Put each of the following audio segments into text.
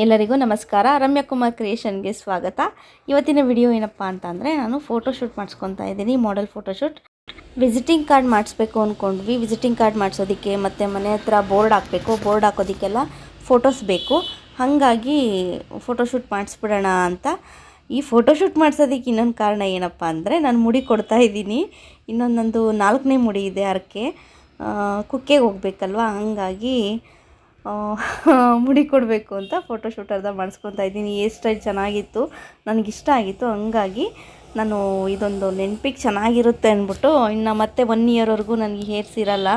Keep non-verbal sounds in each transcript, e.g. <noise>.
ಎಲ್ಲರಿಗೂ ನಮಸ್ಕಾರ. ರಮ್ಯಕುಮಾರ್ ಕ್ರಿಯೇಷನ್ಗೆ ಸ್ವಾಗತ. ಇವತ್ತಿನ ವಿಡಿಯೋ ಏನಪ್ಪ ಅಂತಂದರೆ, ನಾನು ಫೋಟೋಶೂಟ್ ಮಾಡಿಸ್ಕೊತಾ ಇದ್ದೀನಿ ಮಾಡೆಲ್ ಫೋಟೋಶೂಟ್. ವಿಸಿಟಿಂಗ್ ಕಾರ್ಡ್ ಮಾಡಿಸ್ಬೇಕು ಅಂದ್ಕೊಂಡ್ವಿ ವಿಸಿಟಿಂಗ್ ಕಾರ್ಡ್ ಮಾಡಿಸೋದಕ್ಕೆ ಮತ್ತು ಮನೆ ಹತ್ರ ಬೋರ್ಡ್ ಹಾಕಬೇಕು. ಬೋರ್ಡ್ ಹಾಕೋದಕ್ಕೆಲ್ಲ ಫೋಟೋಸ್ ಬೇಕು. ಹಾಗಾಗಿ ಫೋಟೋಶೂಟ್ ಮಾಡಿಸ್ಬಿಡೋಣ ಅಂತ. ಈ ಫೋಟೋಶೂಟ್ ಮಾಡಿಸೋದಕ್ಕೆ ಇನ್ನೊಂದು ಕಾರಣ ಏನಪ್ಪ ಅಂದರೆ, ನಾನು ಮುಡಿ ಕೊಡ್ತಾ ಇದ್ದೀನಿ. ಇನ್ನೊಂದು ನಂದು ನಾಲ್ಕನೇ ಮುಡಿ ಇದೆ ಅರಕೆ. ಕುಕ್ಕೆಗೆ ಹೋಗ್ಬೇಕಲ್ವ? ಹಾಗಾಗಿ <laughs> ಮುಡಿ ಕೊಡಬೇಕು ಅಂತ ಫೋಟೋಶೂಟ್ ಅರ್ಧ ಮಾಡಿಸ್ಕೊತಾ ಇದ್ದೀನಿ. ಹೇರ್ ಸ್ಟೈಲ್ ಚೆನ್ನಾಗಿತ್ತು. ನನಗಿಷ್ಟ ಆಗಿತ್ತು. ಹಂಗಾಗಿ ನಾನು ಇದೊಂದು ನೆನಪಿಗೆ ಚೆನ್ನಾಗಿರುತ್ತೆ ಅಂದ್ಬಿಟ್ಟು ಇನ್ನು ಮತ್ತೆ ಒನ್ ಇಯರ್ವರೆಗೂ ನನಗೆ ಹೇರ್ಸ್ ಇರಲ್ಲ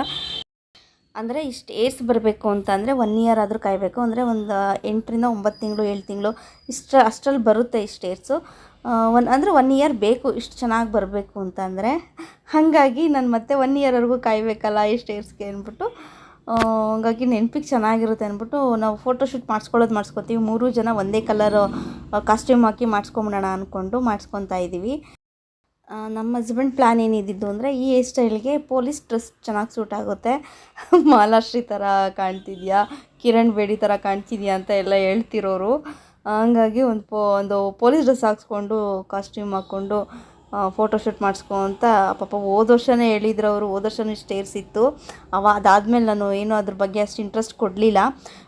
ಅಂದರೆ ಇಷ್ಟು ಏರ್ಸ್ ಬರಬೇಕು ಅಂತಂದರೆ ಒನ್ ಇಯರ್ ಆದರೂ ಕಾಯಬೇಕು. ಅಂದರೆ ಒಂದು ಎಂಟರಿಂದ ಒಂಬತ್ತು ತಿಂಗಳು, ಏಳು ತಿಂಗಳು ಇಷ್ಟು, ಅಷ್ಟರಲ್ಲಿ ಬರುತ್ತೆ ಇಷ್ಟು ಏರ್ಸು ಒನ್ ಅಂದರೆ ಒನ್ ಇಯರ್ ಬೇಕು, ಇಷ್ಟು ಚೆನ್ನಾಗಿ ಬರಬೇಕು ಅಂತಂದರೆ ಹಾಗಾಗಿ ನಾನು ಮತ್ತೆ ಒನ್ ಇಯರ್ವರೆಗೂ ಕಾಯಬೇಕಲ್ಲ ಇಷ್ಟು ಏರ್ಸ್ಗೆ ಅಂದ್ಬಿಟ್ಟು ಹಂಗಾಗಿ ನೆನ್ಪಿಗೆ ಚೆನ್ನಾಗಿರುತ್ತೆ ಅಂದ್ಬಿಟ್ಟು ನಾವು ಫೋಟೋಶೂಟ್ ಮಾಡಿಸ್ಕೊಳ್ಳೋದು ಮಾಡಿಸ್ಕೊತೀವಿ. ಮೂರು ಜನ ಒಂದೇ ಕಲರು ಕಾಸ್ಟ್ಯೂಮ್ ಹಾಕಿ ಮಾಡಿಸ್ಕೊಂಬಿಡೋಣ ಅಂದ್ಕೊಂಡು ಮಾಡಿಸ್ಕೊತಾ ಇದ್ದೀವಿ ನಮ್ಮ ಹಸ್ಬೆಂಡ್ ಪ್ಲ್ಯಾನ್ ಏನಿದ್ದಿದ್ದು ಅಂದರೆ ಈ ಹೇರ್ ಸ್ಟೈಲ್ಗೆ ಪೊಲೀಸ್ ಡ್ರೆಸ್ ಚೆನ್ನಾಗಿ ಸೂಟ್ ಆಗುತ್ತೆ. <laughs> ಮಾಲಾಶ್ರೀ ಥರ ಕಾಣ್ತಿದ್ಯಾ? ಕಿರಣ್ ಬೇಡಿ ಥರ ಕಾಣ್ತಿದ್ಯಾ ಅಂತ ಎಲ್ಲ ಹೇಳ್ತಿರೋರು. ಹಂಗಾಗಿ ಒಂದು ಪೋ, ಒಂದು ಪೊಲೀಸ್ ಡ್ರೆಸ್ ಹಾಕ್ಸ್ಕೊಂಡು ಕಾಸ್ಟ್ಯೂಮ್ ಹಾಕ್ಕೊಂಡು ಫೋಟೋಶೂಟ್ ಮಾಡಿಸ್ಕೊ ಅಂತ ಪಾಪ ಹೋದ ವರ್ಷನೇ ಹೇಳಿದ್ರು ಅವರು, ಹೋದ ವರ್ಷನೂ ಸ್ಟೇರ್ಸ್ ಇತ್ತು ಅವ ಅದಾದಮೇಲೆ ನಾನು ಏನೂ ಅದ್ರ ಬಗ್ಗೆ ಅಷ್ಟು ಇಂಟ್ರೆಸ್ಟ್ ಕೊಡಲಿಲ್ಲ.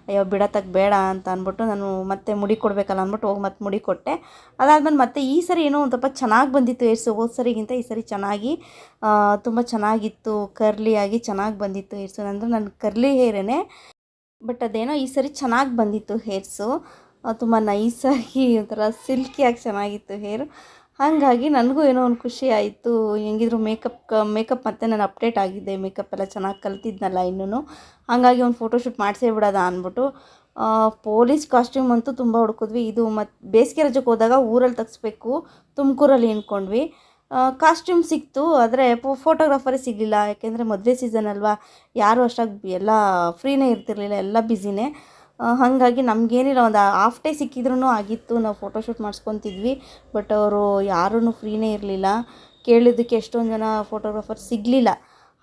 ಅಯ್ಯೋ ಬಿಡತಕ್ಕೆ ಬೇಡ ಅಂತ ಅಂದ್ಬಿಟ್ಟು ನಾನು ಮತ್ತೆ ಮುಡಿ ಕೊಡಬೇಕಲ್ಲ ಅಂದ್ಬಿಟ್ಟು ಹೋಗಿ ಮತ್ತೆ ಮುಡಿ ಕೊಟ್ಟೆ. ಅದಾದಮೇಲೆ ಮತ್ತೆ ಈ ಸರಿ ಏನೋ ಒಂದು ಸ್ವಲ್ಪ ಚೆನ್ನಾಗಿ ಬಂದಿತ್ತು ಏರ್ಸು, ಹೋದ ಸರಿಗಿಂತ ಈ ಸರಿ ಚೆನ್ನಾಗಿ ತುಂಬ ಚೆನ್ನಾಗಿತ್ತು ಕರ್ಲಿಯಾಗಿ ಚೆನ್ನಾಗಿ ಬಂದಿತ್ತು ಏರ್ಸು. ಅಂದರೆ ನನ್ನ ಕರ್ಲಿ ಹೇರೇ ಬಟ್ ಅದೇನೋ ಈ ಸರಿ ಚೆನ್ನಾಗಿ ಬಂದಿತ್ತು ಹೇರ್ಸು ತುಂಬ ನೈಸಾಗಿ ಒಂಥರ ಸಿಲ್ಕಿಯಾಗಿ ಚೆನ್ನಾಗಿತ್ತು ಹೇರ್ ಹಾಗಾಗಿ ನನಗೂ ಏನೋ ಒಂದು ಖುಷಿ ಆಯಿತು. ಹೆಂಗಿದ್ರು ಮೇಕಪ್ ಮೇಕಪ್ ಮತ್ತೆ ನಾನು ಅಪ್ಡೇಟ್ ಆಗಿದ್ದೆ. ಮೇಕಪ್ ಎಲ್ಲ ಚೆನ್ನಾಗಿ ಕಲ್ತಿದ್ನಲ್ಲ ಇನ್ನೂ ಹಾಗಾಗಿ ಒಂದು ಫೋಟೋಶೂಟ್ ಮಾಡಿಸೇ ಬಿಡೋದ ಅಂದ್ಬಿಟ್ಟು ಪೊಲೀಸ್ ಕಾಸ್ಟ್ಯೂಮ್ ಅಂತೂ ತುಂಬ ಹುಡ್ಕಿದ್ವಿ. ಇದು ಮತ್ತು ಬೇಸಿಗೆ ರಜಕ್ಕೆ ಹೋದಾಗ ಊರಲ್ಲಿ ತೆಗಿಸ್ಬೇಕು. ತುಮಕೂರಲ್ಲಿ ಅಂದ್ಕೊಂಡ್ವಿ ಕಾಸ್ಟ್ಯೂಮ್ ಸಿಕ್ತು. ಆದರೆ ಫೋಟೋಗ್ರಾಫರೇ ಸಿಗಲಿಲ್ಲ. ಯಾಕೆಂದರೆ ಮದುವೆ ಸೀಸನ್ ಅಲ್ವಾ. ಯಾರೂ ಅಷ್ಟಾಗಿ ಎಲ್ಲ ಫ್ರೀನೇ ಇರ್ತಿರ್ಲಿಲ್ಲ. ಎಲ್ಲ ಬ್ಯುಸಿನೇ ಹಾಗಾಗಿ ನಮಗೇನಿಲ್ಲ, ಒಂದು ಹಾಫ್ ಡೇ ಸಿಕ್ಕಿದ್ರೂ ಆಗಿತ್ತು, ನಾವು ಫೋಟೋಶೂಟ್ ಮಾಡಿಸ್ಕೊತಿದ್ವಿ ಬಟ್ ಅವರು ಯಾರೂ ಫ್ರೀನೇ ಇರಲಿಲ್ಲ. ಕೇಳಿದ್ದಕ್ಕೆ ಎಷ್ಟೊಂದು ಜನ ಫೋಟೋಗ್ರಾಫರ್ ಸಿಗಲಿಲ್ಲ.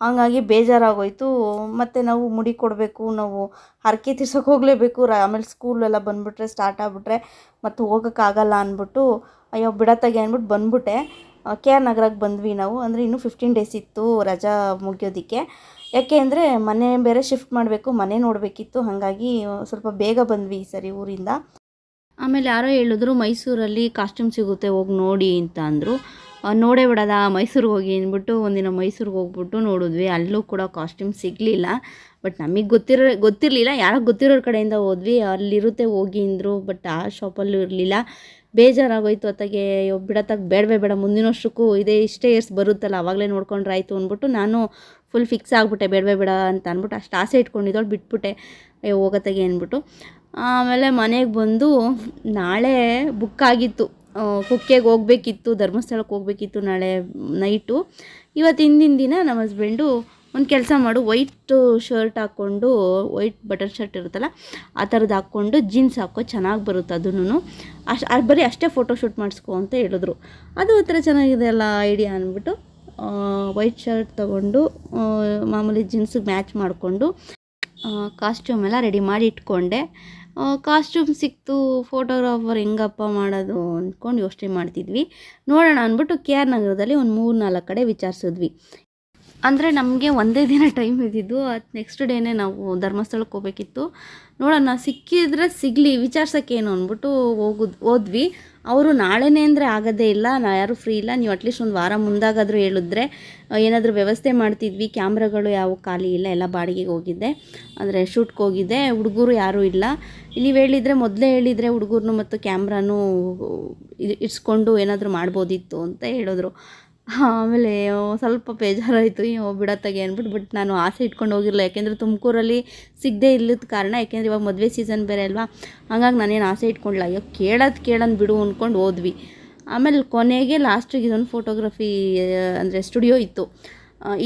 ಹಾಗಾಗಿ ಬೇಜಾರಾಗೋಯಿತು. ಮತ್ತು ನಾವು ಮುಡಿ ಕೊಡಬೇಕು, ನಾವು ಹರಕೆ ತೀರ್ಸೋಕೆ ಹೋಗಲೇಬೇಕು. ರ, ಆಮೇಲೆ ಸ್ಕೂಲೆಲ್ಲ ಬಂದುಬಿಟ್ರೆ ಸ್ಟಾರ್ಟ್ ಆಗಿಬಿಟ್ರೆ, ಮತ್ತು ಹೋಗೋಕ್ಕಾಗಲ್ಲ ಅಂದ್ಬಿಟ್ಟು ಅಯ್ಯೋ, ಬಿಡತ್ತಾಗೆ ಅಂದ್ಬಿಟ್ಟು ಬಂದುಬಿಟ್ಟೆ. ಕೆ ಆರ್ ನಗರಕ್ಕೆ ಬಂದ್ವಿ ನಾವು, ಅಂದರೆ ಇನ್ನೂ ಫಿಫ್ಟೀನ್ ಡೇಸ್ ಇತ್ತು ರಜಾ ಮುಗಿಯೋದಕ್ಕೆ. ಯಾಕೆ ಅಂದರೆ ಮನೆ ಬೇರೆ ಶಿಫ್ಟ್ ಮಾಡಬೇಕು, ಮನೆ ನೋಡಬೇಕಿತ್ತು, ಹಾಗಾಗಿ ಸ್ವಲ್ಪ ಬೇಗ ಬಂದ್ವಿ ಈ ಸರಿ ಊರಿಂದ. ಆಮೇಲೆ ಯಾರೋ ಹೇಳಿದ್ರು, ಮೈಸೂರಲ್ಲಿ ಕಾಸ್ಟ್ಯೂಮ್ ಸಿಗುತ್ತೆ, ಹೋಗಿ ನೋಡಿ ಅಂತ ಅಂದರು. ನೋಡೇ ಬಿಡೋದ, ಮೈಸೂರಿಗೆ ಹೋಗಿ ಅಂದ್ಬಿಟ್ಟು ಒಂದಿನ ಮೈಸೂರಿಗೆ ಹೋಗ್ಬಿಟ್ಟು ನೋಡಿದ್ವಿ. ಅಲ್ಲೂ ಕೂಡ ಕಾಸ್ಟ್ಯೂಮ್ ಸಿಗಲಿಲ್ಲ. ಬಟ್ ನಮಗೆ ಗೊತ್ತಿರೋ, ಗೊತ್ತಿರಲಿಲ್ಲ. ಯಾರೋ ಗೊತ್ತಿರೋರ ಕಡೆಯಿಂದ ಹೋದ್ವಿ. ಅಲ್ಲಿರುತ್ತೆ ಹೋಗಿ ಅಂದರು ಬಟ್ ಆ ಶಾಪಲ್ಲೂ ಇರಲಿಲ್ಲ. ಬೇಜಾರಾಗೋಯ್ತು ಅತ್ತಾಗೆ. ಬಿಡತ್ತಾಗ ಬೇಡವೇ ಬೇಡ. ಮುಂದಿನ ವರ್ಷಕ್ಕೂ ಇದೇ ಇಷ್ಟೇ ಇಯರ್ಸ್ ಬರುತ್ತಲ್ಲ ಆವಾಗಲೇ ನೋಡ್ಕೊಂಡ್ರೆ ಆಯಿತು ಅಂದ್ಬಿಟ್ಟು ನಾನು ಫುಲ್ ಫಿಕ್ಸ್ ಆಗಿಬಿಟ್ಟೆ ಬೇಡವೇ ಬೇಡ ಅಂತ ಅಂದ್ಬಿಟ್ಟು ಅಷ್ಟು ಆಸೆ ಇಟ್ಕೊಂಡಿದ್ದೋಳು ಬಿಟ್ಬಿಟ್ಟೆ. ಅಯ್ಯೋ, ಹೋಗತ್ತಾಗೆ ಅಂದ್ಬಿಟ್ಟು. ಆಮೇಲೆ ಮನೆಗೆ ಬಂದು ನಾಳೆ ಬುಕ್ ಆಗಿತ್ತು. ಕುಕ್ಕೆಗೆ ಹೋಗ್ಬೇಕಿತ್ತು ಧರ್ಮಸ್ಥಳಕ್ಕೆ ಹೋಗ್ಬೇಕಿತ್ತು ನಾಳೆ ನೈಟು ಇವತ್ತು ಹಿಂದಿನ ದಿನ ನಮ್ಮ ಹಸ್ಬೆಂಡು ಒಂದು ಕೆಲಸ ಮಾಡು ವೈಟ್ ಶರ್ಟ್ ಹಾಕ್ಕೊಂಡು ವೈಟ್ ಬಟನ್ ಶರ್ಟ್ ಇರುತ್ತಲ್ಲ, ಆ ಥರದ್ದು ಹಾಕ್ಕೊಂಡು ಜೀನ್ಸ್ ಹಾಕೋ, ಚೆನ್ನಾಗಿ ಬರುತ್ತೆ ಅದನ್ನು. ಅಷ್ಟು ಬರೀ ಅಷ್ಟೇ ಫೋಟೋ ಶೂಟ್ ಮಾಡಿಸ್ಕೊ ಅಂತ ಹೇಳಿದ್ರು. ಅದು ಒಂಥರ ಚೆನ್ನಾಗಿದೆ ಅಲ್ಲ ಐಡಿಯಾ ಅಂದ್ಬಿಟ್ಟು. ವೈಟ್ ಶರ್ಟ್ ತೊಗೊಂಡು ಮಾಮೂಲಿ ಜೀನ್ಸಿಗೆ ಮ್ಯಾಚ್ ಮಾಡಿಕೊಂಡು ಕಾಸ್ಟ್ಯೂಮ್ ಎಲ್ಲ ರೆಡಿ ಮಾಡಿ ಇಟ್ಕೊಂಡೆ. ಕಾಸ್ಟ್ಯೂಮ್ ಸಿಕ್ತು ಫೋಟೋಗ್ರಾಫರ್ ಹೆಂಗಪ್ಪ ಮಾಡೋದು ಅಂದ್ಕೊಂಡು ಯೋಚನೆ ಮಾಡ್ತಿದ್ವಿ. ನೋಡೋಣ ಅಂದ್ಬಿಟ್ಟು ಕೆ ಆರ್ ನಗರದಲ್ಲಿ ಒಂದು ಮೂರು ನಾಲ್ಕು ಕಡೆ ವಿಚಾರಿಸಿದ್ವಿ. ಅಂದರೆ ನಮಗೆ ಒಂದೇ ದಿನ ಟೈಮ್ ಇದ್ದಿದ್ದು, ಅದು ನೆಕ್ಸ್ಟ್ ಡೇನೇ ನಾವು ಧರ್ಮಸ್ಥಳಕ್ಕೆ ಹೋಗ್ಬೇಕಿತ್ತು. ನೋಡೋಣ, ಸಿಕ್ಕಿದ್ರೆ ಸಿಗಲಿ, ವಿಚಾರ್ಸೋಕ್ಕೇನು ಅಂದ್ಬಿಟ್ಟು ಹೋಗುದು, ಹೋದ್ವಿ. ಅವರು ನಾಳೆನೇ ಅಂದರೆ ಆಗೋದೇ ಇಲ್ಲ, ನಾ ಯಾರೂ ಫ್ರೀ ಇಲ್ಲ, ನೀವು ಅಟ್ಲೀಸ್ಟ್ ಒಂದು ವಾರ ಮುಂದಾಗಾದರೂ ಹೇಳಿದ್ರೆ ಏನಾದರೂ ವ್ಯವಸ್ಥೆ ಮಾಡ್ತಿದ್ವಿ, ಕ್ಯಾಮ್ರಾಗಳು ಯಾವ ಖಾಲಿ ಇಲ್ಲ, ಎಲ್ಲ ಬಾಡಿಗೆಗೆ ಹೋಗಿದ್ದೆ ಅಂದರೆ ಶೂಟ್ಗೆ ಹೋಗಿದ್ದೆ ಹುಡುಗರು ಯಾರೂ ಇಲ್ಲ. ನೀವು ಹೇಳಿದರೆ ಮೊದಲೇ ಹೇಳಿದರೆ ಹುಡುಗರನ್ನು ಮತ್ತು ಕ್ಯಾಮ್ರಾನು ಇಟ್ಸ್ಕೊಂಡು ಏನಾದರೂ ಮಾಡ್ಬೋದಿತ್ತು ಅಂತ ಹೇಳಿದ್ರು. ಆಮೇಲೆ ಸ್ವಲ್ಪ ಬೇಜಾರಾಯಿತು, ಅಯ್ಯೋ, ಬಿಡತ್ತಾಗೆ ಅಂದ್ಬಿಟ್ಟು ಬಟ್ ನಾನು ಆಸೆ ಇಟ್ಕೊಂಡು ಹೋಗಿರಲ್ಲ ಯಾಕೆಂದರೆ ತುಮಕೂರಲ್ಲಿ ಸಿಗದೆ ಇಲ್ಲದ ಕಾರಣ, ಯಾಕೆಂದರೆ ಇವಾಗ ಮದುವೆ ಸೀಸನ್ ಬೇರೆ ಅಲ್ವಾ? ಹಂಗಾಗಿ ನಾನೇನು ಆಸೆ ಇಟ್ಕೊಂಡಿಲ್ಲ. ಅಯ್ಯೋ, ಕೇಳೋದು ಕೇಳೋಣ ಬಿಡು ಅಂದ್ಕೊಂಡು ಹೋದ್ವಿ. ಆಮೇಲೆ ಕೊನೆಗೆ ಲಾಸ್ಟಿಗೆ ಇದೊಂದು ಫೋಟೋಗ್ರಫಿ ಅಂದರೆ ಸ್ಟುಡಿಯೋ ಇತ್ತು.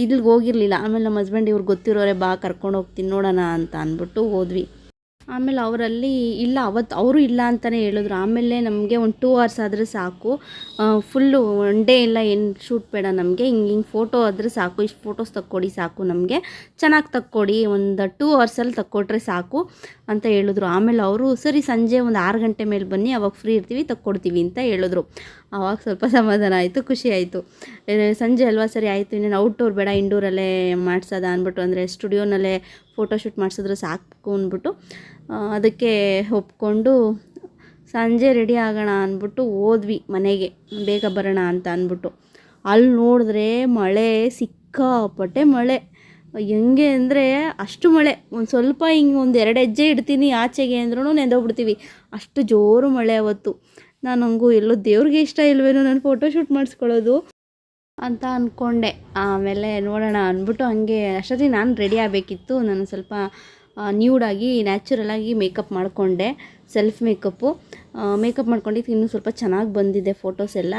ಇಲ್ಲಿಗೆ ಹೋಗಿರಲಿಲ್ಲ. ಆಮೇಲೆ ನಮ್ಮ ಹಸ್ಬೆಂಡ್ ಇವ್ರು ಗೊತ್ತಿರೋರೆ, ಬಾ ಕರ್ಕೊಂಡು ಹೋಗ್ತೀನಿ ನೋಡೋಣ ಅಂತ ಅಂದ್ಬಿಟ್ಟು ಹೋದ್ವಿ. ಆಮೇಲೆ ಅವರಲ್ಲಿ ಇಲ್ಲ ಅವತ್ತು ಅವರು ಇಲ್ಲ ಅಂತಲೇ ಹೇಳಿದ್ರು. ಆಮೇಲೆ ನಮಗೆ ಒಂದು ಟೂ ಅವರ್ಸ್ ಆದರೆ ಸಾಕು. ಫುಲ್ಲು ಒನ್ ಡೇ ಎಲ್ಲ ಏನು ಶೂಟ್ ಬೇಡ ನಮಗೆ. ಹಿಂಗೆ ಹಿಂಗೆ ಫೋಟೋ ಆದರೆ ಸಾಕು. ಇಷ್ಟು ಫೋಟೋಸ್ ತಕ್ಕೊಡಿ ಸಾಕು ನಮಗೆ. ಚೆನ್ನಾಗಿ ತಕ್ಕೊಡಿ. ಒಂದು ಟೂ ಅವರ್ಸಲ್ಲಿ ತಕ್ಕೊಟ್ರೆ ಸಾಕು ಅಂತ ಹೇಳಿದ್ರು. ಆಮೇಲೆ ಅವರು, ಸರಿ ಸಂಜೆ ಒಂದು ಆರು ಗಂಟೆ ಮೇಲೆ ಬನ್ನಿ, ಅವಾಗ ಫ್ರೀ ಇರ್ತೀವಿ, ತಕ್ಕೊಡ್ತೀವಿ ಅಂತ ಹೇಳಿದ್ರು. ಆವಾಗ ಸ್ವಲ್ಪ ಸಮಾಧಾನ ಆಯಿತು, ಖುಷಿ ಆಯಿತು. ಸಂಜೆ ಅಲ್ವಾ ಸರಿ ಆಯಿತು, ಇನ್ನೇನು ಔಟ್ಡೋರ್ ಬೇಡ, ಇಂಡೋರಲ್ಲೇ ಮಾಡ್ಸೋದ ಅಂದ್ಬಿಟ್ಟು ಅಂದರೆ ಸ್ಟುಡಿಯೋನಲ್ಲೇ ಫೋಟೋಶೂಟ್ ಮಾಡಿಸಿದ್ರೆ ಸಾಕು ಅಂದ್ಬಿಟ್ಟು ಅದಕ್ಕೆ ಒಪ್ಕೊಂಡು ಸಂಜೆ ರೆಡಿ ಆಗೋಣ ಅಂದ್ಬಿಟ್ಟು ಹೋದ್ವಿ ಮನೆಗೆ, ಬೇಗ ಬರೋಣ ಅಂತ ಅಂದ್ಬಿಟ್ಟು. ಅಲ್ಲಿ ನೋಡಿದ್ರೆ ಮಳೆ, ಸಿಕ್ಕಾಪಟ್ಟೆ ಮಳೆ. ಹೆಂಗೆ ಅಂದರೆ ಅಷ್ಟು ಮಳೆ, ಒಂದು ಸ್ವಲ್ಪ ಹಿಂಗೆ ಒಂದು ಎರಡು ಹೆಜ್ಜೆ ಇಡ್ತೀನಿ ಆಚೆಗೆ ಅಂದ್ರೂ ನೆಂದೋಗ್ಬಿಡ್ತೀವಿ. ಅಷ್ಟು ಜೋರು ಮಳೆ ಅವತ್ತು. ನಾನು ಹಂಗೂ ಎಲ್ಲೋ ದೇವ್ರಿಗೆ ಇಷ್ಟ ಇಲ್ವೇನೋ ನಾನು ಫೋಟೋಶೂಟ್ ಮಾಡಿಸ್ಕೊಳ್ಳೋದು ಅಂತ ಅಂದ್ಕೊಂಡೆ ಆಮೇಲೆ ನೋಡೋಣ ಅಂದ್ಬಿಟ್ಟು ಹಂಗೆ ಅಷ್ಟೊತ್ತಿಗೆ ನಾನು ರೆಡಿ ಆಗಬೇಕಿತ್ತು. ನಾನು ಸ್ವಲ್ಪ ನ್ಯೂಡಾಗಿ ನ್ಯಾಚುರಲಾಗಿ ಮೇಕಪ್ ಮಾಡಿಕೊಂಡೆ. ಸೆಲ್ಫ್ ಮೇಕಪ್ಪು ಮೇಕಪ್ ಮಾಡ್ಕೊಂಡಿದ್ದು ಇನ್ನೂ ಸ್ವಲ್ಪ ಚೆನ್ನಾಗಿ ಬಂದಿದೆ ಫೋಟೋಸ್ ಎಲ್ಲ.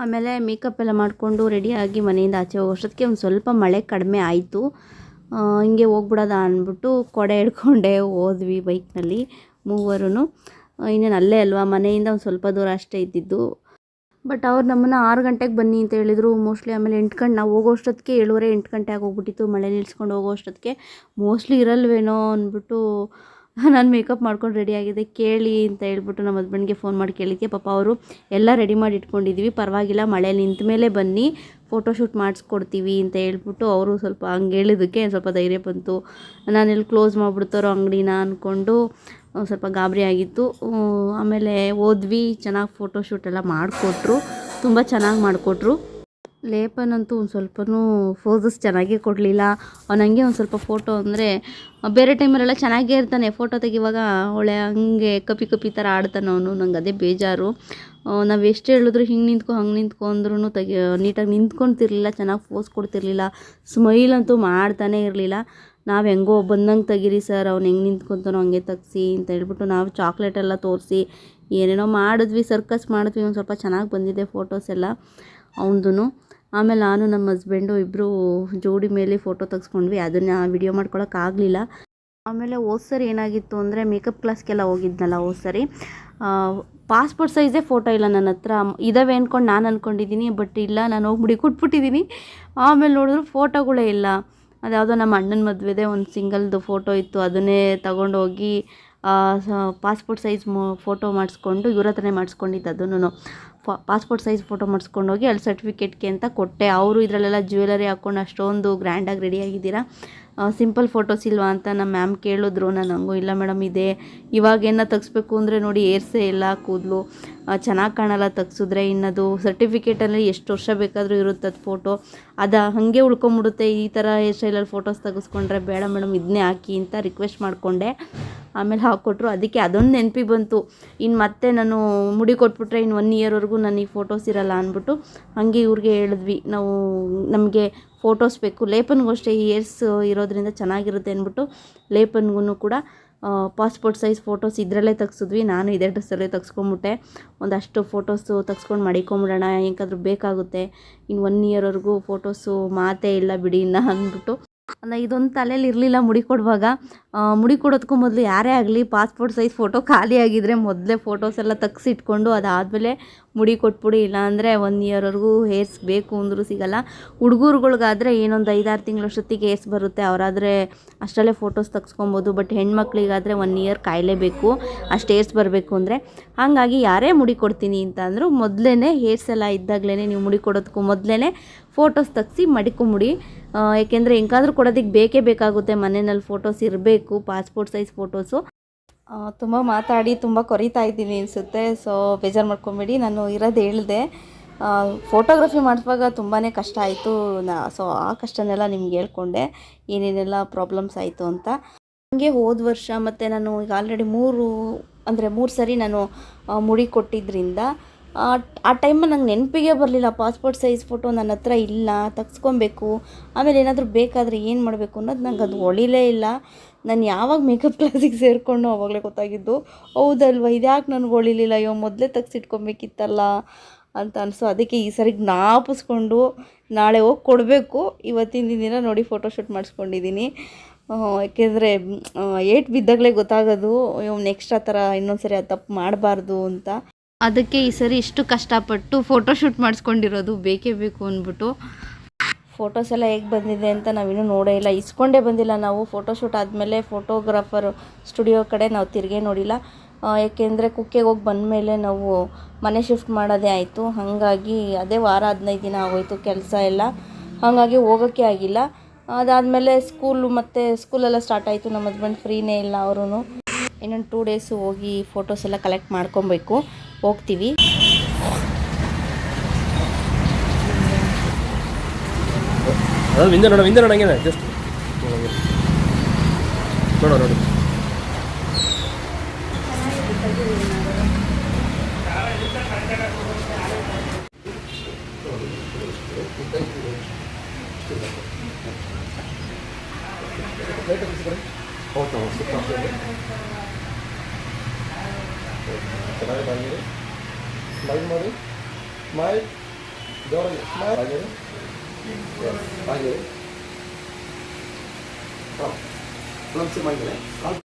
ಆಮೇಲೆ ಮೇಕಪ್ ಎಲ್ಲ ಮಾಡಿಕೊಂಡು ರೆಡಿಯಾಗಿ ಮನೆಯಿಂದ ಆಚೆ ಹೋಗೋಷ್ಟೊತ್ತಿಗೆ ಒಂದು ಸ್ವಲ್ಪ ಮಳೆ ಕಡಿಮೆ ಆಯಿತು. ಹಿಂಗೆ ಹೋಗ್ಬಿಡೋದ ಅಂದ್ಬಿಟ್ಟು ಕೊಡೆ ಹಿಡ್ಕೊಂಡೆ. ಹೋದ್ವಿ ಬೈಕ್ನಲ್ಲಿ ಮೂವರು ಇನ್ನೇನು ಅಲ್ಲೇ ಅಲ್ವಾ? ಮನೆಯಿಂದ ಒಂದು ಸ್ವಲ್ಪ ದೂರ ಅಷ್ಟೇ ಇದ್ದಿದ್ದು. ಬಟ್ ಅವ್ರು ನಮ್ಮನ್ನು ಆರು ಗಂಟೆಗೆ ಬನ್ನಿ ಅಂತ ಹೇಳಿದರು. ಮೋಸ್ಟ್ಲಿ ಆಮೇಲೆ ಎಂಟು ಗಂಟೆ, ನಾವು ಹೋಗೋಷ್ಟೊತ್ತಿಗೆ ಏಳುವರೆ, ಎಂಟು ಗಂಟೆ ಆಗೋಗ್ಬಿಟ್ಟಿತ್ತು ಮಳೆ ನಿಲ್ಸ್ಕೊಂಡು ಹೋಗೋಷ್ಟೊತ್ತಿಗೆ ಮೋಸ್ಟ್ಲಿ ಇರಲ್ವೇನೋ ಅಂದ್ಬಿಟ್ಟು ನಾನು ಮೇಕಪ್ ಮಾಡ್ಕೊಂಡು ರೆಡಿ ಆಗಿದೆ ಕೇಳಿ ಅಂತ ಹೇಳ್ಬಿಟ್ಟು ನಮ್ಮ ಹಸ್ಬೆಂಡ್ಗೆ ಫೋನ್ ಮಾಡಿ ಕೇಳಿದ್ದೆ ಪಾಪ ಅವರು ಎಲ್ಲ ರೆಡಿ ಮಾಡಿ ಇಟ್ಕೊಂಡಿದ್ದೀವಿ ಪರವಾಗಿಲ್ಲ, ಮಳೆ ನಿಂತ ಮೇಲೆ ಬನ್ನಿ. ಫೋಟೋಶೂಟ್ ಮಾಡಿಸ್ಕೊಡ್ತೀವಿ ಅಂತ ಹೇಳ್ಬಿಟ್ಟು ಅವರು ಸ್ವಲ್ಪ ಹಂಗೆ ಹೇಳಿದ್ದಕ್ಕೆ ಸ್ವಲ್ಪ ಧೈರ್ಯ ಬಂತು. ನಾನು ಇಲ್ಲಿ ಕ್ಲೋಸ್ ಮಾಡಿಬಿಡ್ತಾರೋ ಅಂಗಡಿನ ಅಂದ್ಕೊಂಡು ಸ್ವಲ್ಪ ಗಾಬರಿ ಆಗಿತ್ತು. ಆಮೇಲೆ ಓದ್ವಿ, ಚೆನ್ನಾಗಿ ಫೋಟೋಶೂಟ್ ಎಲ್ಲ ಮಾಡಿಕೊಟ್ರು. ತುಂಬ ಚೆನ್ನಾಗಿ ಮಾಡಿಕೊಟ್ರು. ಲೇಪನಂತೂ ಒಂದು ಸ್ವಲ್ಪನೂ ಫೋಸಸ್ ಚೆನ್ನಾಗೇ ಕೊಡಲಿಲ್ಲ. ಅವನಂಗೆ ಒಂದು ಸ್ವಲ್ಪ ಫೋಟೋ ಅಂದರೆ, ಬೇರೆ ಟೈಮಲ್ಲೆಲ್ಲ ಚೆನ್ನಾಗೇ ಇರ್ತಾನೆ. ಫೋಟೋ ತೆಗಿವಾಗ ಒಳ್ಳೆ ಹಂಗೆ ಕಪಿ ಕಪಿ ಥರ ಆಡ್ತಾನೆ ಅವನು. ನಂಗೆ ಅದೇ ಬೇಜಾರು. ನಾವು ಎಷ್ಟು ಹೇಳಿದ್ರು ಹಿಂಗೆ ನಿಂತ್ಕೊ, ಹಂಗೆ ನಿಂತ್ಕೊ ಅಂದ್ರೂ ತೆಗಿ, ನೀಟಾಗಿ ನಿಂತ್ಕೊತಿರ್ಲಿಲ್ಲ, ಚೆನ್ನಾಗಿ ಫೋಸ್ ಕೊಡ್ತಿರ್ಲಿಲ್ಲ. ಸ್ಮೈಲ್ ಅಂತೂ ಮಾಡ್ತಾನೇ ಇರಲಿಲ್ಲ. ನಾವು ಹೆಂಗೋ ಬಂದಂಗೆ ತೆಗೀರಿ ಸರ್, ಅವ್ನು ಹೆಂಗೆ ನಿಂತ್ಕೊತಾನೋ ಹಂಗೆ ತೆಗ್ಸಿ ಅಂತ ಹೇಳ್ಬಿಟ್ಟು ನಾವು ಚಾಕ್ಲೇಟ್ ಎಲ್ಲ ತೋರಿಸಿ ಏನೇನೋ ಮಾಡಿದ್ವಿ ಸರ್ಕಸ್ ಮಾಡಿದ್ವಿ, ಒಂದು ಸ್ವಲ್ಪ ಚೆನ್ನಾಗಿ ಬಂದಿದೆ ಫೋಟೋಸ್ ಎಲ್ಲ ಅವನದು ಆಮೇಲೆ ನಾನು ನಮ್ಮ ಹಸ್ಬೆಂಡು ಇಬ್ಬರು ಜೋಡಿ ಮೇಲೆ ಫೋಟೋ ತೆಗೆಸ್ಕೊಂಡ್ವಿ, ಅದನ್ನು ವಿಡಿಯೋ ಮಾಡ್ಕೊಳಕ್ಕಾಗಲಿಲ್ಲ ಆಮೇಲೆ ಹೋದ್ ಸರಿ ಏನಾಗಿತ್ತು ಅಂದರೆ ಮೇಕಪ್ ಕ್ಲಾಸ್ಗೆಲ್ಲ ಹೋಗಿದ್ನಲ್ಲ ಹೋದ್ ಸರಿ ಪಾಸ್ಪೋರ್ಟ್ ಸೈಜೇ ಫೋಟೋ ಇಲ್ಲ ನನ್ನ ಹತ್ರ. ಇದಾವೆ ಅಂದ್ಕೊಂಡು ನಾನು ಅಂದ್ಕೊಂಡಿದ್ದೀನಿ ಬಟ್ ಇಲ್ಲ, ನಾನು ಹೋಗ್ಬಿಡಿ ಕೊಟ್ಬಿಟ್ಟಿದ್ದೀನಿ ಆಮೇಲೆ ನೋಡಿದ್ರು ಫೋಟೋಗಳೇ ಇಲ್ಲ. ಅದ್ಯಾವುದೋ ನಮ್ಮ ಅಣ್ಣನ ಮದುವೆದೇ ಒಂದು ಸಿಂಗಲ್ದು ಫೋಟೋ ಇತ್ತು, ಅದನ್ನೇ ತಗೊಂಡೋಗಿ ಪಾಸ್ಪೋರ್ಟ್ ಸೈಜ್ ಮೊ, ಫೋಟೋ ಮಾಡಿಸ್ಕೊಂಡು, ಇವ್ರ ಹತ್ರನೇ ಮಾಡಿಸ್ಕೊಂಡಿದ್ದು ಅದನ್ನು. ಪಾಸ್ಪೋರ್ಟ್ ಸೈಜ್ ಫೋಟೋ ಮಾಡಿಸ್ಕೊಂಡೋಗಿ ಅಲ್ಲಿ ಸರ್ಟಿಫಿಕೇಟ್ಗೆ ಅಂತ ಕೊಟ್ಟೆ. ಅವರು ಇದರಲ್ಲೆಲ್ಲ ಜ್ಯುವೆಲರಿ ಹಾಕ್ಕೊಂಡು ಅಷ್ಟೊಂದು ಗ್ರ್ಯಾಂಡಾಗಿ ರೆಡಿಯಾಗಿದ್ದೀರಾ ಸಿಂಪಲ್ ಫೋಟೋಸ್ ಇಲ್ವಾ ಅಂತ ನಮ್ಮ ಮ್ಯಾಮ್ ಕೇಳಿದ್ರು. ನಾನು ಹಂಗೂ ಇಲ್ಲ ಮೇಡಮ್ ಇದೆ ಇವಾಗೇನ ತೆಗ್ಸ್ಬೇಕು ಅಂದರೆ ನೋಡಿ ಏರ್ಸೇ ಇಲ್ಲ ಕೂದಲು ಚೆನ್ನಾಗಿ ಕಾಣಲ್ಲ ತೆಗ್ಸಿದ್ರೆ. ಇನ್ನದು ಸರ್ಟಿಫಿಕೇಟಲ್ಲಿ ಎಷ್ಟು ವರ್ಷ ಬೇಕಾದರೂ ಇರುತ್ತೆ ಅದು ಫೋಟೋ ಅದು ಹಾಗೆ ಉಳ್ಕೊಂಬಿಡುತ್ತೆ. ಈ ಥರ ಹೇರ್ ಸ್ಟೈಲಲ್ಲಿ ಫೋಟೋಸ್ ತೆಗೆಸ್ಕೊಂಡ್ರೆ ಬೇಡ ಮೇಡಮ್ ಇದನ್ನೇ ಹಾಕಿ ಅಂತ ರಿಕ್ವೆಸ್ಟ್ ಮಾಡಿಕೊಂಡೆ. ಆಮೇಲೆ ಹಾಕ್ಕೊಟ್ರು. ಅದಕ್ಕೆ ಅದೊಂದು ನೆನಪಿ ಬಂತು. ಇನ್ನು ಮತ್ತೆ ನಾನು ಮುಡಿ ಕೊಟ್ಬಿಟ್ರೆ ಇನ್ನು ಒನ್ ಇಯರ್ವರೆಗೂ ನನಗೆ ಫೋಟೋಸ್ ಇರಲ್ಲ ಅಂದ್ಬಿಟ್ಟು ಹಾಗೆ ಇವ್ರಿಗೆ ಹೇಳಿದ್ವಿ, ನಾವು ನಮಗೆ ಫೋಟೋಸ್ ಬೇಕು. ಲೇಪನ್ಗೂ ಅಷ್ಟೇ ಇಯರ್ಸ್ ಇರೋದ್ರಿಂದ ಚೆನ್ನಾಗಿರುತ್ತೆ ಅಂದ್ಬಿಟ್ಟು ಲೇಪನ್ಗೂ ಕೂಡ ಪಾಸ್ಪೋರ್ಟ್ ಸೈಜ್ ಫೋಟೋಸ್ ಇದರಲ್ಲೇ ತೆಗ್ಸಿದ್ವಿ. ನಾನು ಇದೇ ಡ್ರೆಸ್ಸಲ್ಲೇ ತೆಗ್ಸ್ಕೊಂಬಿಟ್ಟೆ. ಒಂದಷ್ಟು ಫೋಟೋಸು ತೆಗ್ಸ್ಕೊಂಡು ಮಡಿಕೊಂಬಿಡೋಣ ಹೆಂಗಾದ್ರೂ ಬೇಕಾಗುತ್ತೆ. ಇನ್ನು ಒನ್ ಇಯರ್ವರೆಗೂ ಫೋಟೋಸು ಮಾತೇ ಇಲ್ಲ ಬಿಡಿ ಇನ್ನು ಅಂದ್ಬಿಟ್ಟು ಇದೊಂದು ತಲೆಯಲ್ಲಿ ಇರಲಿಲ್ಲ ಮುಡಿ ಕೊಡುವಾಗ. ಮುಡಿ ಕೊಡೋದಕ್ಕೂ ಮೊದಲು ಯಾರೇ ಆಗಲಿ ಪಾಸ್ಪೋರ್ಟ್ ಸೈಜ್ ಫೋಟೋ ಖಾಲಿ ಆಗಿದ್ರೆ ಮೊದಲೇ ಫೋಟೋಸ್ ಎಲ್ಲ ತೆಗ್ಸಿಟ್ಕೊಂಡು ಅದಾದಮೇಲೆ ಮುಡಿ ಕೊಟ್ಬಿಡಿ. ಇಲ್ಲಾಂದರೆ ಒನ್ ಇಯರ್ವರೆಗೂ ಹೇರ್ಸ್ ಬೇಕು ಅಂದರೂ ಸಿಗಲ್ಲ. ಹುಡುಗರುಗಳಿಗಾದರೆ ಏನೊಂದು ಐದಾರು ತಿಂಗಳಷ್ಟೊತ್ತಿಗೆ ಹೇರ್ಸ್ ಬರುತ್ತೆ. ಅವರಾದರೆ ಅಷ್ಟರಲ್ಲೇ ಫೋಟೋಸ್ ತೆಗ್ಸ್ಕೊಬೋದು. ಬಟ್ ಹೆಣ್ಮಕ್ಳಿಗಾದರೆ ಒನ್ ಇಯರ್ ಕಾಯಲೇಬೇಕು ಅಷ್ಟು ಹೇರ್ಸ್ ಬರಬೇಕು ಅಂದರೆ. ಹಾಗಾಗಿ ಯಾರೇ ಮುಡಿ ಕೊಡ್ತೀನಿ ಅಂತ ಅಂದರೂ ಮೊದಲೇ ಹೇರ್ಸ್ ಎಲ್ಲ ಇದ್ದಾಗಲೇ ನೀವು ಮುಡಿ ಕೊಡೋದಕ್ಕೂ ಮೊದಲೇ ಫೋಟೋಸ್ ತೆಗ್ಸಿ ಮಡಿಕೊಂಬಿಡಿ. ಏಕೆಂದರೆ ಹೆಂಗಾದ್ರೂ ಕೊಡೋದಕ್ಕೆ ಬೇಕೇ ಬೇಕಾಗುತ್ತೆ. ಮನೆಯಲ್ಲಿ ಫೋಟೋಸ್ ಇರಬೇಕು, ಪಾಸ್ಪೋರ್ಟ್ ಸೈಜ್ ಫೋಟೋಸು. ತುಂಬ ಮಾತಾಡಿ, ತುಂಬ ಕೊರಿತಾ ಇದ್ದೀನಿ ಅನಿಸುತ್ತೆ. ಸೊ ಬೇಜಾರು ಮಾಡ್ಕೊಂಬೇಡಿ. ನಾನು ಇರೋದು ಹೇಳಿದೆ. ಫೋಟೋಗ್ರಫಿ ಮಾಡಿಸುವಾಗ ತುಂಬಾ ಕಷ್ಟ ಆಯಿತು. ನಾ ಸೊ ಆ ಕಷ್ಟನೆಲ್ಲ ನಿಮ್ಗೆ ಹೇಳ್ಕೊಂಡೆ. ಏನೇನೆಲ್ಲ ಪ್ರಾಬ್ಲಮ್ಸ್ ಆಯಿತು ಅಂತ. ಹಂಗೆ ಹೋದ ವರ್ಷ ಮತ್ತು ನಾನು ಈಗ ಆಲ್ರೆಡಿ ಮೂರು, ಅಂದರೆ ಮೂರು ಸರಿ ನಾನು ಮುಡಿ ಕೊಟ್ಟಿದ್ದರಿಂದ ಆ ಟೈಮಲ್ಲಿ ನಂಗೆ ನೆನಪಿಗೆ ಬರಲಿಲ್ಲ. ಪಾಸ್ಪೋರ್ಟ್ ಸೈಜ್ ಫೋಟೋ ನನ್ನ ಹತ್ರ ಇಲ್ಲ, ತೆಗ್ಸ್ಕೊಬೇಕು. ಆಮೇಲೆ ಏನಾದರೂ ಬೇಕಾದರೆ ಏನು ಮಾಡಬೇಕು ಅನ್ನೋದು ನಂಗೆ ಅದು ಹೊಳಿಲೇ ಇಲ್ಲ. ನಾನು ಯಾವಾಗ ಮೇಕಪ್ ಕ್ಲಾಸಿಗೆ ಸೇರಿಕೊಂಡು ಅವಾಗಲೇ ಗೊತ್ತಾಗಿದ್ದು, ಹೌದಲ್ವ, ಇದ್ಯಾಕೆ ನನಗೆ ಹೊಳಿಲಿಲ್ಲ ಅಯ್ಯೋ, ಮೊದಲೇ ತೆಗ್ಸಿಟ್ಕೊಬೇಕಿತ್ತಲ್ಲ ಅಂತ ಅನಿಸು. ಅದಕ್ಕೆ ಈ ಸರಿ ಜ್ಞಾಪಿಸ್ಕೊಂಡು ನಾಳೆ ಹೋಗಿ ಕೊಡಬೇಕು. ಇವತ್ತಿನ ದಿನ ನೋಡಿ ಫೋಟೋಶೂಟ್ ಮಾಡಿಸ್ಕೊಂಡಿದ್ದೀನಿ ಯಾಕೆಂದರೆ ಏಟ್ ಬಿದ್ದಾಗಲೇ ಗೊತ್ತಾಗೋದು. ನೆಕ್ಸ್ಟ್ ಆ ಥರ ಇನ್ನೊಂದು ಸರಿ ಆ ತಪ್ಪು ಮಾಡಬಾರ್ದು ಅಂತ. ಅದಕ್ಕೆ ಈ ಸರಿ ಇಷ್ಟು ಕಷ್ಟಪಟ್ಟು ಫೋಟೋ ಶೂಟ್ ಮಾಡಿಸ್ಕೊಂಡಿರೋದು ಬೇಕೇ ಬೇಕು ಅಂದ್ಬಿಟ್ಟು. ಫೋಟೋಸ್ ಎಲ್ಲ ಹೇಗೆ ಬಂದಿದೆ ಅಂತ ನಾವಿನ್ನೂ ನೋಡೇ ಇಲ್ಲ. ಇಸ್ಕೊಂಡೇ ಬಂದಿಲ್ಲ ನಾವು. ಫೋಟೋ ಶೂಟ್ ಆದಮೇಲೆ ಫೋಟೋಗ್ರಾಫರ್ ಸ್ಟುಡಿಯೋ ಕಡೆ ನಾವು ತಿರುಗೇ ನೋಡಿಲ್ಲ. ಏಕೆಂದರೆ ಕುಕ್ಕೆಗೆ ಹೋಗಿ ಬಂದಮೇಲೆ ನಾವು ಮನೆ ಶಿಫ್ಟ್ ಮಾಡೋದೇ ಆಯಿತು. ಹಾಗಾಗಿ ಅದೇ ವಾರ ಹದಿನೈದು ದಿನ ಆಗೋಯ್ತು ಕೆಲಸ ಎಲ್ಲ. ಹಾಗಾಗಿ ಹೋಗೋಕ್ಕೆ ಆಗಿಲ್ಲ. ಅದಾದಮೇಲೆ ಸ್ಕೂಲು ಮತ್ತು ಸ್ಕೂಲೆಲ್ಲ ಸ್ಟಾರ್ಟ್ ಆಯಿತು. ನಮ್ಮ ಹಸ್ಬೆಂಡ್ ಫ್ರೀನೇ ಇಲ್ಲ ಅವರು ಇನ್ನೊಂದು ಟೂ ಡೇಸು ಹೋಗಿ ಫೋಟೋಸ್ ಎಲ್ಲ ಕಲೆಕ್ಟ್ ಮಾಡ್ಕೊಬೇಕು. ಹೋಗ್ತೀವಿ. ಅದು ಹಿಂದೆ ನೋಡೋ ಹಿಂದೆ ನೋಡಂಗೆ ಜಸ್ಟ್ ನೋಡೋ ನೋಡಿ. ಚೆನ್ನಾಗಿ ಬಂದಿರಿ ಸ್ಮೈಲ್ ಮಾಡಿ. ಸ್ಮೈಲ್ ಜೋರಲ್ಲಿ ಸ್ಮೈಲ್ ಆಗಿರಿ ಹಾಗೆ ಹಾಂ. ಮಾಡಿದ್ರೆ. ಬೇಸಿಗೆಗಳಲ್ಲಿ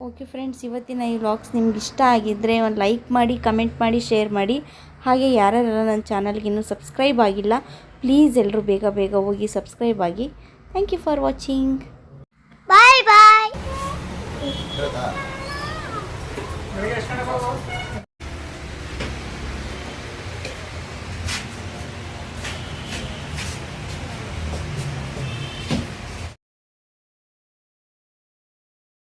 ಓಕೆ ಫ್ರೆಂಡ್ಸ್ ಇವತ್ತಿನ ಈ ವ್ಲಾಗ್ಸ್ ನಿಮ್ಗೆ ಇಷ್ಟ ಆಗಿದ್ದರೆ ಒಂದು ಲೈಕ್ ಮಾಡಿ ಕಮೆಂಟ್ ಮಾಡಿ ಶೇರ್ ಮಾಡಿ. ಹಾಗೆ ಯಾರ್ಯಾರೆಲ್ಲ ನನ್ನ ಚಾನಲ್ಗೆ ಇನ್ನೂ ಸಬ್ಸ್ಕ್ರೈಬ್ ಆಗಿಲ್ಲ ಪ್ಲೀಸ್ ಎಲ್ಲರೂ ಬೇಗ ಬೇಗ ಹೋಗಿ ಸಬ್ಸ್ಕ್ರೈಬ್ ಆಗಿ. Thank you for watching bye bye